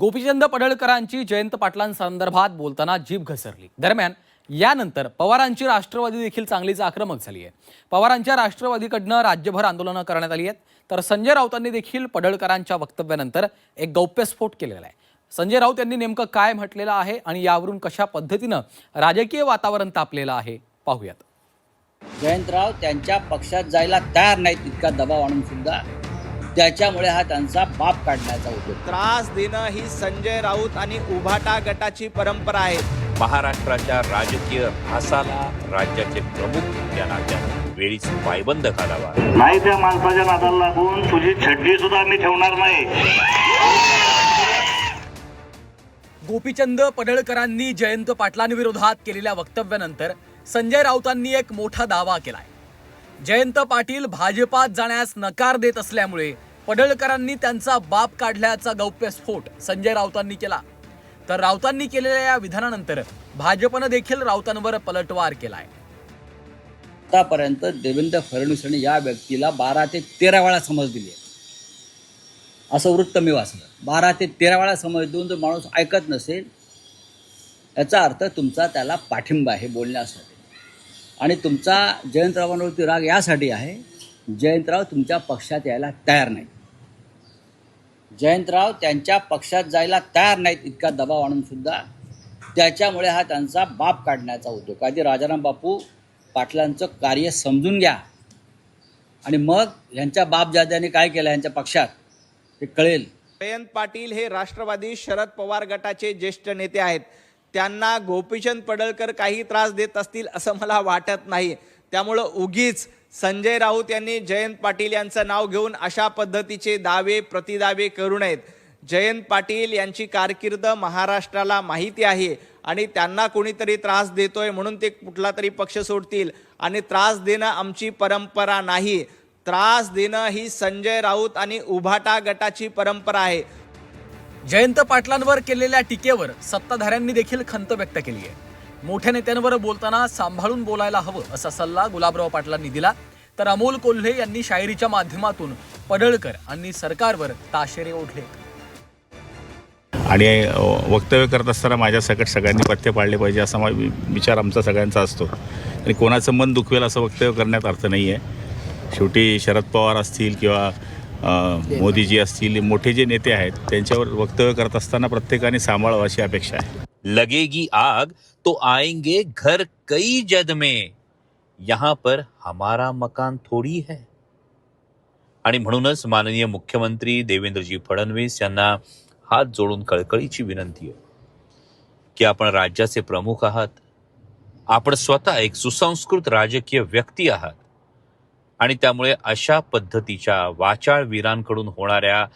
गोपीचंद पडळकरांची जयंत पाटलांसंदर्भात बोलताना जीभ घसरली. दरम्यान यानंतर पवारांची राष्ट्रवादी देखील चांगलीच आक्रमक झाली आहे. पवारांच्या राष्ट्रवादीकडनं राज्यभर आंदोलनं करण्यात आली आहेत. तर संजय राऊतांनी देखील पडळकरांच्या वक्तव्यानंतर एक गौप्यस्फोट केलेला आहे. संजय राऊत यांनी नेमकं काय म्हटलेलं आहे आणि यावरून कशा पद्धतीनं राजकीय वातावरण तापलेलं आहे पाहूयात. जयंतराव त्यांच्या पक्षात जायला तयार नाहीत इतका दबाव आणून सुद्धा. त्याच्यामुळे हा त्यांचा बाप काढण्याचा उद्योग. त्रास देणं ही संजय राऊत आणि उभाटा गटाची परंपरा आहे. महाराष्ट्राच्या राजकीय ऱ्हासाला राज्याचे प्रमुख या नात्यानं वेळीच पायबंद घालावा नाही त्या माणसाच्या नादाला लागून तुझी छड्डी सुद्धा मी ठेवणार नाही. गोपीचंद पडळकरांनी जयंत पाटलांविरोधात केलेल्या वक्तव्यानंतर संजय राऊतांनी एक मोठा दावा केलाय. जयंत पाटील भाजपात जाण्यास नकार देत असल्यामुळे पडळकरांनी त्यांचा बाप काढल्याचा गौप्यस्फोट संजय राऊतांनी केला. तर राऊतांनी केलेल्या या विधानानंतर भाजपनं देखील राऊतांवर पलटवार केलाय. आतापर्यंत देवेंद्र फडणवीसांनी या व्यक्तीला बारा ते तेरा वेळा समज दिली आहे. असं वृत्त मी वाचलं. बारा ते तेरा वेळा समज देऊन जर माणूस ऐकत नसेल याचा अर्थ तुमचा त्याला पाठिंबा आहे बोलण्यासाठी. आणि तुमचा जयंतरावांवरती राग यासाठी आहे जयंतराव तुमच्या पक्षात यायला तयार नाही जयंतराव त्यांच्या पक्षात जायला तयार नाहीत इतका दबाव आणून सुद्धा. त्याच्यामुळे हा त्यांचा बाप काढण्याचा उद्योग. आधी राजाराम बापू पाटलांचं कार्य समजून घ्या. आणि मग यांच्या बापजाद्याने काय केलं यांच्या पक्षात? ते कळेल. जयंत पाटील हे राष्ट्रवादी शरद पवार गटाचे ज्येष्ठ नेते आहेत. त्यांना गोपीचंद पडळकर काही त्रास देत असतील असं मला वाटत नाही. त्यामुळं उगीच संजय राऊत यांनी जयंत पाटील यांचं नाव घेऊन अशा पद्धतीचे दावे प्रतिदावे करू नयेत. जयंत पाटील यांची कारकीर्द महाराष्ट्राला माहिती आहे आणि त्यांना कोणीतरी त्रास देतोय म्हणून ते कुठला तरी पक्ष सोडतील आणि त्रास देणं आमची परंपरा नाही. त्रास देणं ही संजय राऊत आणि उभाटा गटाची परंपरा आहे. जयंत पाटलांवर केलेल्या टीकेवर सत्ताधाऱ्यांनी देखील खंत व्यक्त केली आहे. मोठ्या नेत्यांवर बोलताना सांभाळून बोलायला हवं असा सल्ला गुलाबराव पाटलांनी दिला. तर अमोल कोल्हे यांनी शायरीच्या माध्यमातून पडळकर आणि सरकारवर ताशेरे ओढले. आणि वक्तव्य करत असताना माझ्या सकट सगळ्यांनी पथ्य पाळले पाहिजे असा मा- वि- विचार आमचा सगळ्यांचा असतो. आणि कोणाचं मन दुखवेल असं वक्तव्य करण्यात अर्थ नाही आहे. शेवटी शरद पवार असतील किंवा मोदीजी असतील मोठे जे नेते आहेत त्यांच्यावर वक्तव्य करत असताना प्रत्येकाने सांभाळावं अशी अपेक्षा आहे. लगेगी आग तो आएंगे घर कई जद में। यहाँ पर हमारा मकान थोडी है। आणि म्हणूनच माननीय मुख्यमंत्री देवेंद्रजी फडणवीस यांना हात जोडून कळकळीची विनंती आहे की आपण राज्याचे प्रमुख आहात आपण स्वतः एक सुसंस्कृत राजकीय व्यक्ती आहात आणि त्यामुळे अशा पद्धतीच्या वाचाळवीरांकडून होणाऱ्या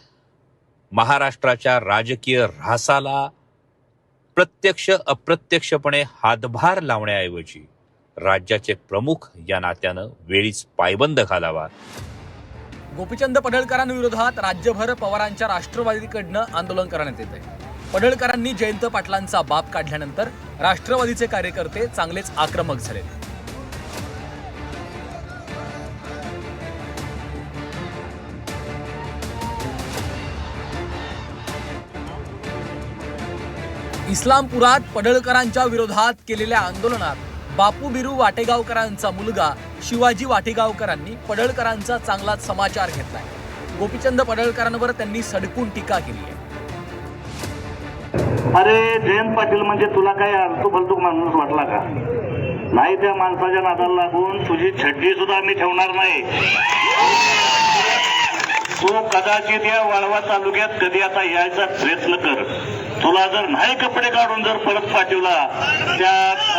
महाराष्ट्राच्या राजकीय ऱ्हासाला प्रत्यक्ष अप्रत्यक्षपणे हातभार लावण्याऐवजी राज्याचे प्रमुख या नात्यानं वेळीच पायबंद घालावा. गोपीचंद पडळकरांविरोधात राज्यभर पवारांच्या राष्ट्रवादीकडनं आंदोलन करण्यात येत आहे पडळकरांनी जयंत पाटलांचा बाप काढल्यानंतर राष्ट्रवादीचे कार्यकर्ते चांगलेच आक्रमक झाले इस्लामपुरात पडळकरांच्या विरोधात केलेल्या आंदोलनात बापू बिरू वाटेगावकरांचा मुलगा शिवाजी वाटेगावकरांनी पडळकरांचा चांगलाच समाचार घेतलाय. गोपीचंद पडळकरांवर त्यांनी सडकून टीका केली आहे. अरे जयंत पाटील म्हणजे तुला काय आलतू फलतूक माणूस वाटला का? नाही त्या माणसाच्या नादाला लागून तुझी छड्डी सुद्धा मी ठेवणार नाही. तू कदाचित या वाळवा तालुक्यात कधी आता यायचा प्रयत्न कर. तुला जर नाही कपडे काढून जर परत पाठवला त्या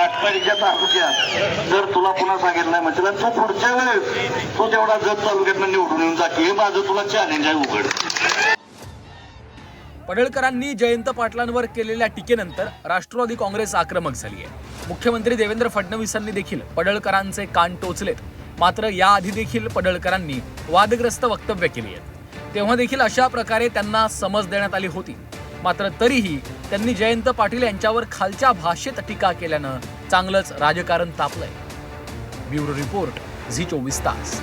आटपाडीच्या तालुक्यात जर तुला पुन्हा सांगितलं म्हणजे तू पुढच्या वेळेस तू तेवढा जत तालुक्यातनं निवडून येऊन जा हे माझं तुला चॅलेंज आहे उघड. पडळकरांनी जयंत पाटलांवर केलेल्या टीकेनंतर राष्ट्रवादी काँग्रेस आक्रमक झाली आहे. मुख्यमंत्री देवेंद्र फडणवीसांनी देखील पडळकरांचे कान टोचलेत. मात्र याआधी देखील पडळकरांनी वादग्रस्त वक्तव्य केली आहेत. तेव्हा देखील अशा प्रकारे त्यांना समज देण्यात आली होती. मात्र तरीही त्यांनी जयंत पाटील यांच्यावर खालच्या भाषेत टीका केल्यानं चांगलंच राजकारण तापलंय. ब्युरो रिपोर्ट झी चोवीस तास.